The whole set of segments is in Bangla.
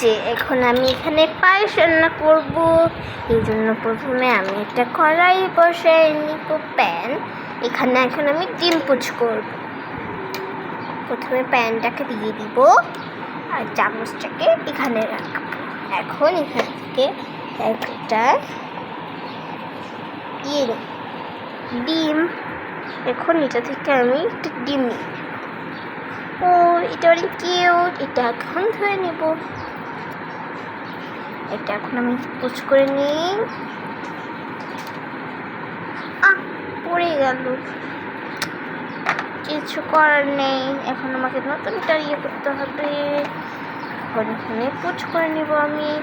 যে এখন আমি এখানে পায়েস রান্না করব। এই জন্য প্রথমে আমি একটা কড়াই বসাই নিব, প্যান। এখানে এখন আমি ডিম পুচ করব। প্রথমে প্যানটাকে দিয়ে দিব আর চামচটাকে এখানে রাখব। এখন এখান থেকে একটা ইয়ে ডিম। এখন এটা থেকে আমি একটা ডিম নিই ও, এটা অনেক কিউট এটা এখন ধরে নেব। এটা এখন আমি পুচ করে নিই। আহ, পড়ে গেল। কিছু করার নেই। এখন আমাকে নতুনটা ইয়ে করতে হবে। এখন এখানে পুচ করে নেব আমি।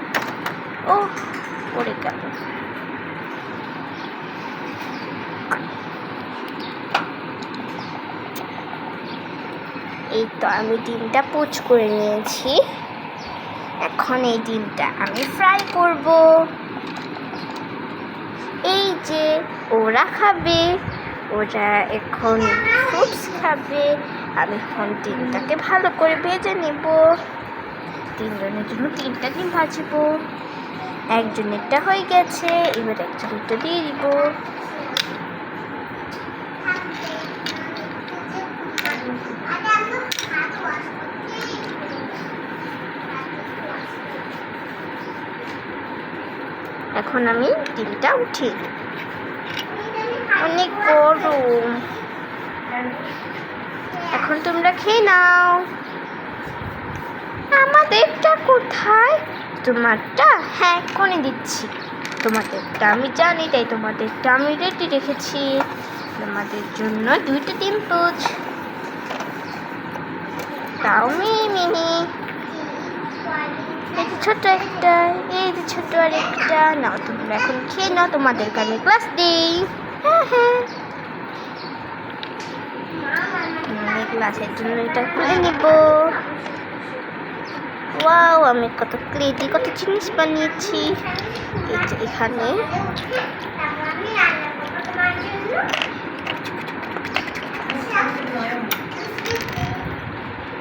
ও পড়ে গেল। এই তো আমি ডিমটা পুচ করে নিয়েছি। এখন এই ডিমটা আমি ফ্রাই করব। এই যে ওরা খাবে, ওরা এখন ফ্রুটস খাবে, আমি এখন ডিমটাকে ভালো করে ভেজে নেব। তিনজনের জন্য তিনটা ডিম ভাজবো। একজনেরটা হয়ে গেছে, এবার একজনেরটা দিয়ে দিব। এখন আমি ডিমটা দিই। অনেক গরম। এখন তোমরা খেয়ে নাও। আমাদেরটা কোথায়? তোমারটা? হ্যাঁ কোনে দিচ্ছি। তোমাদেরটা আমি জানি, তাই তোমাদেরটা আমি রেডি রেখেছি। তোমাদের জন্য দুইটা ডিম পোচ। যে ছোট একটা, এই যে ছোট আর একটা নাও তোমরা এখন খেয়ে নাও, তোমাদের আমি ক্লাস দিই। হ্যাঁ হ্যাঁ। ক্লাসের জন্য এটা খুলে নিব। ওয়াও, আমি কত ক্রিয়েটিভ কত জিনিস বানিয়েছি। এখানে।